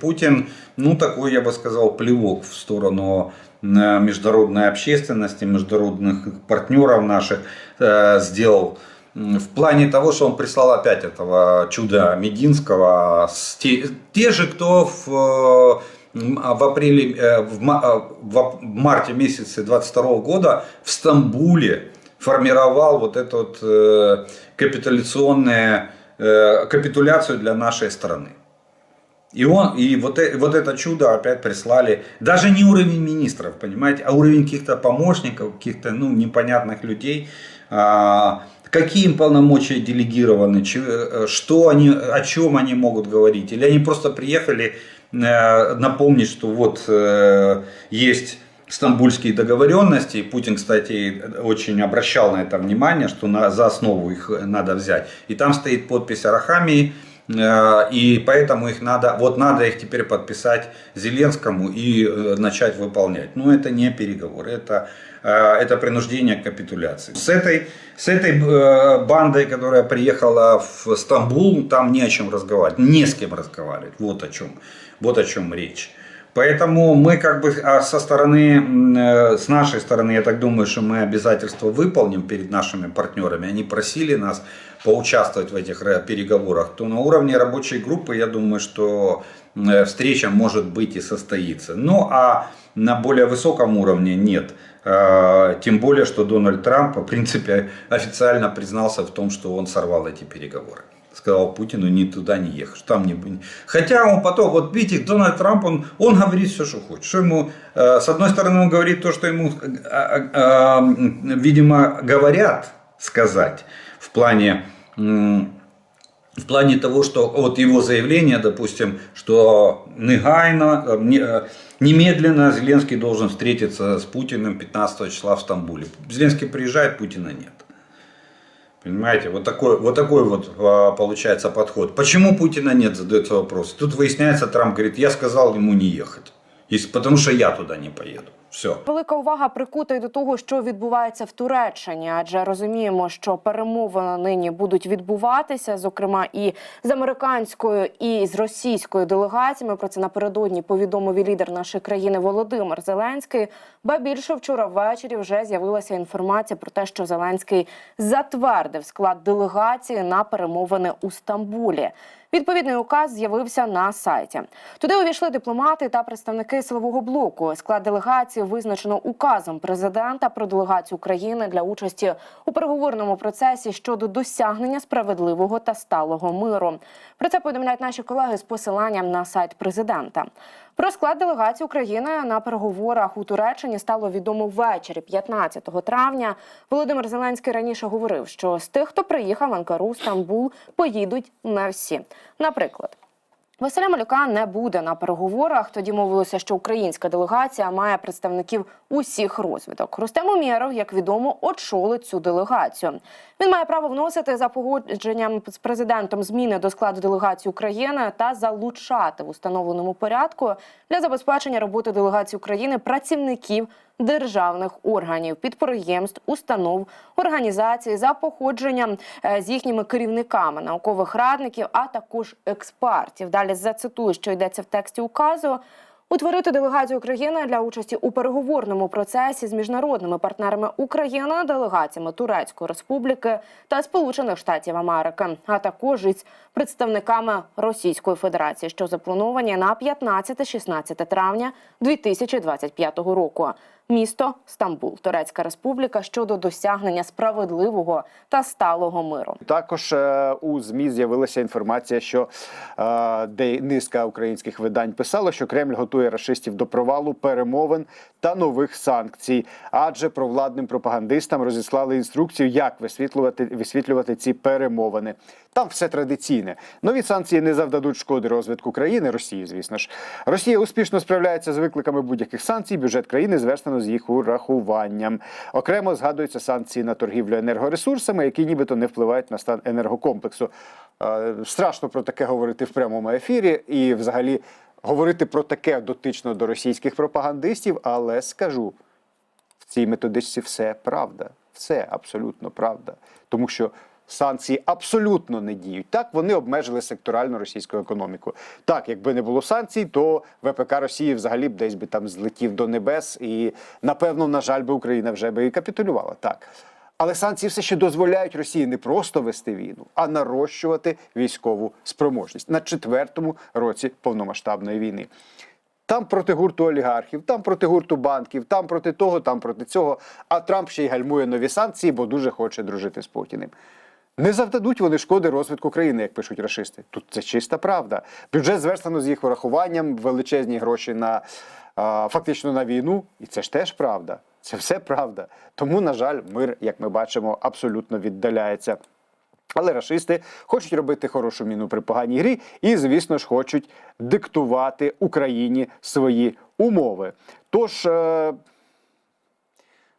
Путин, ну такой, я бы сказал, плевок в сторону э, международной общественности, международных партнеров наших э, сделал в плане того, что он прислал опять этого чуда Мединского. те, те же, кто в, э, м, в апреле, в, марте месяце 22 года в Стамбуле формировал вот эту вот, капитуляционную капитуляцию для нашей страны. И, он, и вот, э- вот это чудо опять прислали, даже не уровень министров, понимаете, а уровень каких-то помощников, каких-то ну, непонятных людей. А, какие им полномочия делегированы, че- э, что они, о чем они могут говорить. Или они просто приехали э, напомнить, что вот э, есть стамбульские договоренности. Путин, кстати, очень обращал на это внимание, что на, за основу их надо взять. И там стоит подпись Арахамии, Э, И поэтому их надо, вот надо их теперь подписать Зеленскому и э, начать выполнять. Но это не переговоры, это, э, это принуждение к капитуляции. С этой, с этой э, бандой, которая приехала в Стамбул, там не о чем разговаривать, не с кем разговаривать. Вот о чем, вот о чем речь. Поэтому мы как бы а со стороны, э, с нашей стороны, я так думаю, что мы обязательства выполним перед нашими партнерами. Они просили нас поучаствовать в этих ре- переговорах, то на уровне рабочей группы, я думаю, что э, встреча может быть и состоится. Ну а на более высоком уровне нет. Э, Тем более, что Дональд Трамп, в принципе, официально признался в том, что он сорвал эти переговоры сказал Путину не туда не ехать. Там не... Хотя он потом, вот видите, Дональд Трамп, он, он говорит все, что хочет. Что ему, э, с одной стороны, он говорит то, что ему, э, э, э, видимо, говорят сказать в плане, м, в плане того, что вот его заявление, допустим, что негайно, э, э, немедленно Зеленский должен встретиться с Путиным 15 числа в Стамбуле. Зеленский приезжает, Путина нет. Понимаете, вот такой вот, такой вот получается подход. Почему Путина нет, задается вопрос. Тут выясняется, Трамп говорит, я сказал ему не ехать. Потому что я туда не поеду. Все. Велика увага прикута й до того, що відбувається в Туреччині, адже розуміємо, що перемовини нині будуть відбуватися, зокрема і з американською, і з російською делегаціями. Про це напередодні повідомив і лідер нашої країни Володимир Зеленський. Ба більше вчора ввечері вже з'явилася інформація про те, що Зеленський затвердив склад делегації на перемовини у Стамбулі. Відповідний указ з'явився на сайті. Туди увійшли дипломати та представники силового блоку. Склад делегації визначено указом президента про делегацію України для участі у переговорному процесі щодо досягнення справедливого та сталого миру. Про це повідомляють наші колеги з посиланням на сайт президента. Про склад делегації України на переговорах у Туреччині стало відомо ввечері 15 травня. Володимир Зеленський раніше говорив, що з тих, хто приїхав в Анкару, Стамбул, поїдуть не всі. Наприклад. Василя Малюка не буде на переговорах. Тоді мовилося, що українська делегація має представників усіх розвиток. Рустем Умєров, як відомо, очолить цю делегацію. Він має право вносити за погодженням з президентом зміни до складу делегації України та залучати в установленому порядку для забезпечення роботи делегації України працівників державних органів, підприємств, установ, організацій за походженням е, з їхніми керівниками, наукових радників, а також експертів. Далі зацитую, що йдеться в тексті указу. Утворити делегацію України для участі у переговорному процесі з міжнародними партнерами України, делегаціями Турецької Республіки та Сполучених Штатів Америки, а також із представниками Російської Федерації, що заплановані на 15-16 травня 2025 року. Місто Стамбул, Турецька Республіка щодо досягнення справедливого та сталого миру. Також е, у змі з'явилася інформація, що е, де низка українських видань писало, що Кремль готує рашистів до провалу перемовин та нових санкцій, адже провладним пропагандистам розіслали інструкцію, як висвітлювати висвітлювати ці перемовини. Там все традиційне. Нові санкції не завдадуть шкоди розвитку країни Росії. Звісно ж, Росія успішно справляється з викликами будь-яких санкцій. Бюджет країни зверстано з їх урахуванням. Окремо згадуються санкції на торгівлю енергоресурсами, які нібито не впливають на стан енергокомплексу. Е, Страшно про таке говорити в прямому ефірі і, взагалі, говорити про таке дотично до російських пропагандистів, але скажу. В цій методичці все правда, все абсолютно правда. Тому що санкції абсолютно не діють. Так вони обмежили секторальну російську економіку. Так, якби не було санкцій, то ВПК Росії взагалі б десь би там злетів до небес, і напевно, на жаль, би Україна вже би і капітулювала. Так. Але санкції все ще дозволяють Росії не просто вести війну, а нарощувати військову спроможність на четвертому році повномасштабної війни. Там проти гурту олігархів, там проти гурту банків, там проти того, там проти цього. А Трамп ще й гальмує нові санкції, бо дуже хоче дружити з Путіним. Не завдадуть вони шкоди розвитку країни, як пишуть рашисти. Тут це чиста правда. Бюджет зверстано з їх врахуванням, величезні гроші на а, фактично на війну, і це ж теж правда. Це все правда. Тому, на жаль, мир, як ми бачимо, абсолютно віддаляється. Але рашисти хочуть робити хорошу міну при поганій грі, і, звісно ж, хочуть диктувати Україні свої умови. Тож. Е-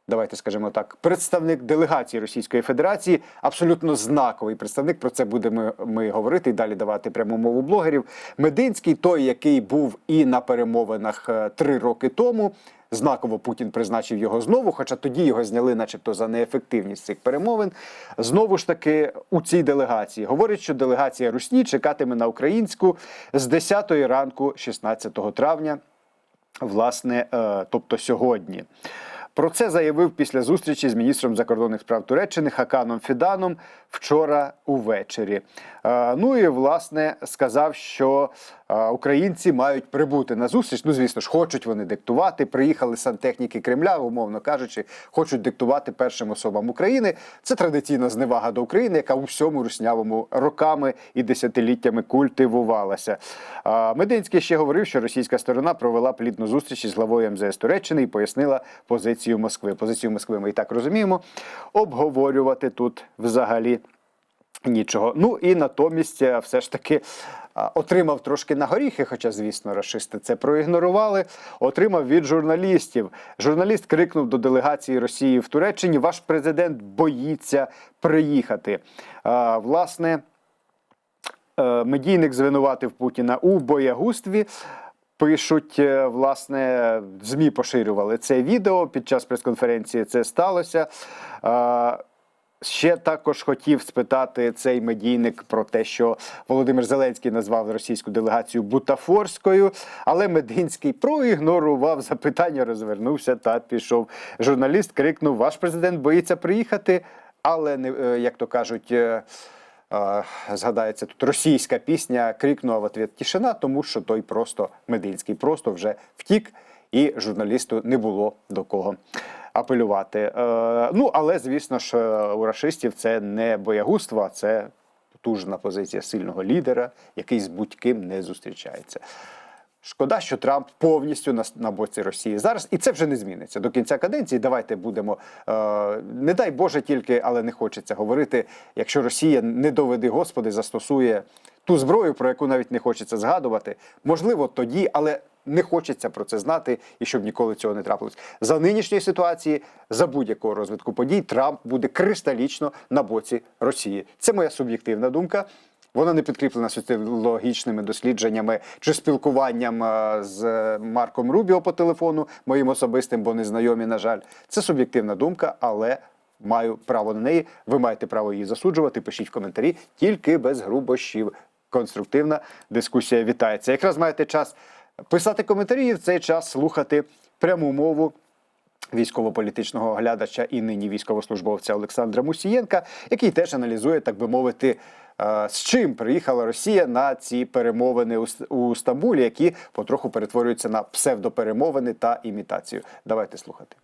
давайте скажемо так, представник делегації Російської Федерації, абсолютно знаковий представник. Про це будемо ми говорити і далі давати пряму мову блогерів. Мединський, той, який був і на перемовинах е, три роки тому. Знаково Путін призначив його знову, хоча тоді його зняли, начебто, за неефективність цих перемовин. Знову ж таки, у цій делегації говорять, що делегація Русні чекатиме на українську з 10 ранку, 16 травня, власне, е, тобто сьогодні. Про це заявив після зустрічі з міністром закордонних справ Туреччини Хаканом Фіданом вчора увечері. Е, Ну і власне сказав, що українці мають прибути на зустріч. Ну, звісно ж, хочуть вони диктувати. Приїхали сантехніки Кремля, умовно кажучи, хочуть диктувати першим особам України. Це традиційна зневага до України, яка у всьому руснявому роками і десятиліттями культивувалася. Мединський ще говорив, що російська сторона провела плідну зустріч із главою МЗС Туреччини і пояснила позицію Москви. Позицію Москви ми і так розуміємо. Обговорювати тут взагалі нічого. Ну і натомість е, все ж таки. Отримав трошки на горіхи, хоча, звісно, расисти це проігнорували. Отримав від журналістів. Журналіст крикнув до делегації Росії в Туреччині: Ваш президент боїться приїхати. А, Власне, е, медійник звинуватив Путіна у боягустві. Пишуть, е, власне, ЗМІ поширювали це відео. Під час прес-конференції це сталося. Ще також хотів спитати цей медійник про те, що Володимир Зеленський назвав російську делегацію бутафорською, але Мединський проігнорував запитання, розвернувся та пішов. Журналіст крикнув: Ваш президент боїться приїхати, але не е, як то кажуть. Згадається тут російська пісня, крикнула в ответ тишина, тому що той просто Мединський просто вже втік, і журналісту не було до кого апелювати. Е, ну, але звісно ж, у рашистів це не боягузтво, це потужна позиція сильного лідера, який з будь-ким не зустрічається. Шкода, що Трамп повністю на, на боці Росії зараз, і це вже не зміниться до кінця каденції. Давайте будемо е, не дай Боже тільки, але не хочеться говорити. Якщо Росія не доведи Господи, застосує ту зброю, про яку навіть не хочеться згадувати, можливо, тоді, але не хочеться про це знати і щоб ніколи цього не трапилось. За нинішньої ситуації, за будь-якого розвитку подій, Трамп буде кристалічно на боці Росії. Це моя суб'єктивна думка. Вона не підкріплена соціологічними дослідженнями чи спілкуванням е, з Марком Рубіо по телефону, моїм особистим, бо не знайомі, на жаль. Це суб'єктивна думка, але маю право на неї. Ви маєте право її засуджувати. Пишіть в коментарі, тільки без грубощів. Конструктивна дискусія вітається. Якраз маєте час писати коментарі і в цей час слухати пряму мову військово-політичного оглядача і нині військовослужбовця Олександра Мусієнка, який теж аналізує, так би мовити, е, з чим приїхала Росія на ці перемовини у Стамбулі, які потроху перетворюються на псевдоперемовини та імітацію. Давайте слухати.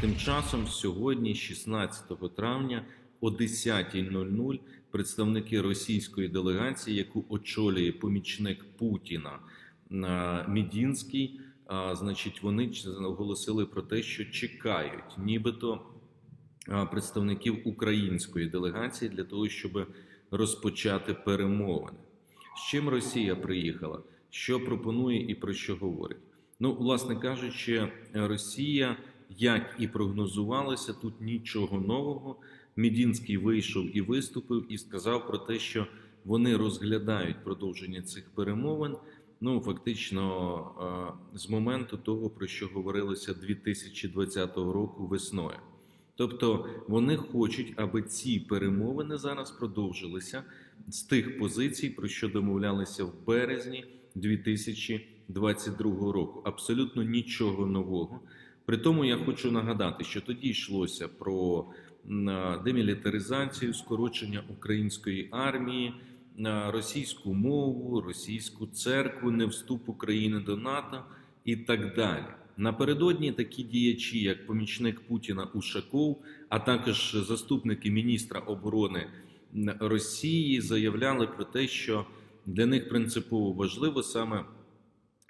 Тим часом сьогодні, 16 травня, о 10.00 представники російської делегації, яку очолює помічник Путіна е, Мідінський, значить, вони оголосили про те, що чекають, нібито представників української делегації для того, щоб розпочати перемовини. З чим Росія приїхала? Що пропонує і про що говорить? Ну, власне кажучи, Росія, як і прогнозувалося, тут нічого нового. Мідінський вийшов і виступив, і сказав про те, що вони розглядають продовження цих перемовин. Ну, фактично, е, з моменту того, про що говорилося 2020 року весною. Тобто вони хочуть, аби ці перемовини зараз продовжилися з тих позицій, про що домовлялися в березні 2022 року. Абсолютно нічого нового. При тому я хочу нагадати, що тоді йшлося про демілітаризацію, скорочення української армії, російську мову, російську церкву, не вступ України до НАТО і так далі. Напередодні такі діячі, як помічник Путіна Ушаков, а також заступники міністра оборони Росії, заявляли про те, що для них принципово важливо саме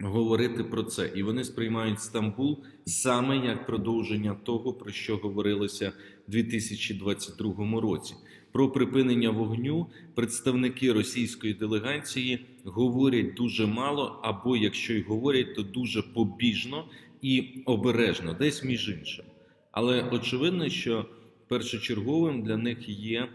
говорити про це, і вони сприймають Стамбул саме як продовження того, про що говорилося 2022 році. Про припинення вогню представники російської делегації говорять дуже мало, або якщо й говорять, то дуже побіжно і обережно, десь між іншим. Але очевидно, що першочерговим для них є е,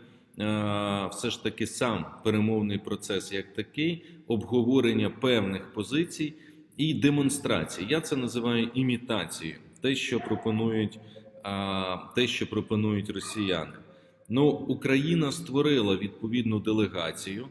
все ж таки сам перемовний процес як такий, обговорення певних позицій і демонстрації. Я це називаю імітацією, те, що пропонують, а, те, що пропонують росіяни. Ну, Україна створила відповідну делегацію.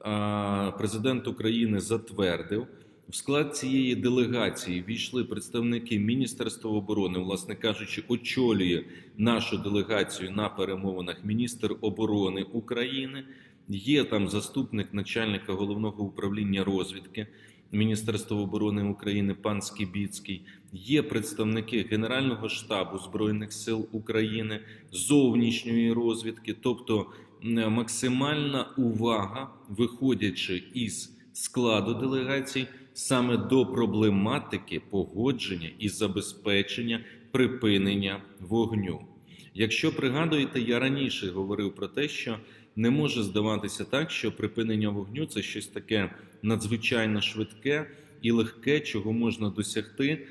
а, Президент України затвердив. В склад цієї делегації війшли представники Міністерства оборони, власне кажучи, очолює нашу делегацію на перемовинах міністр оборони України. Є там заступник начальника головного управління розвідки Міністерства оборони України пан Скібіцький. Є представники Генерального штабу Збройних сил України, зовнішньої розвідки, тобто максимальна увага, виходячи із складу делегацій, саме до проблематики погодження і забезпечення припинення вогню. Якщо пригадуєте, я раніше говорив про те, що не може здаватися так, що припинення вогню це щось таке надзвичайно швидке і легке, чого можна досягти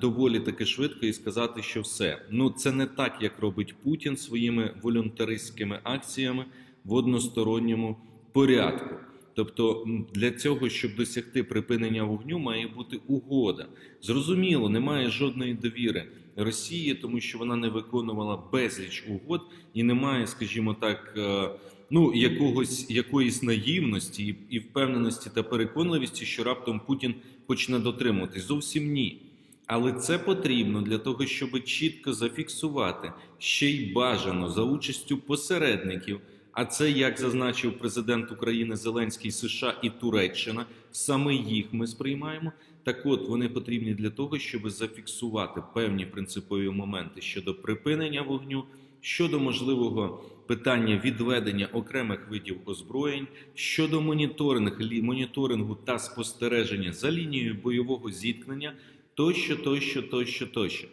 доволі таки швидко і сказати, що все. Ну це не так, як робить Путін своїми волюнтаристськими акціями в односторонньому порядку. Тобто для цього, щоб досягти припинення вогню, має бути угода. Зрозуміло, немає жодної довіри Росії, тому що вона не виконувала безліч угод і немає, скажімо так, е, ну якогось якоїсь наївності і, і впевненості та переконливості, що раптом Путін почне дотримуватись. Зовсім ні. Але це потрібно для того, щоб чітко зафіксувати ще й бажано за участю посередників. А це, як зазначив президент України Зеленський, США і Туреччина, саме їх ми сприймаємо. Так от вони потрібні для того, щоб зафіксувати певні принципові моменти щодо припинення вогню, щодо можливого питання відведення окремих видів озброєнь, щодо моніторинг, моніторингу та спостереження за лінією бойового зіткнення, тощо, тощо, тощо, тощо.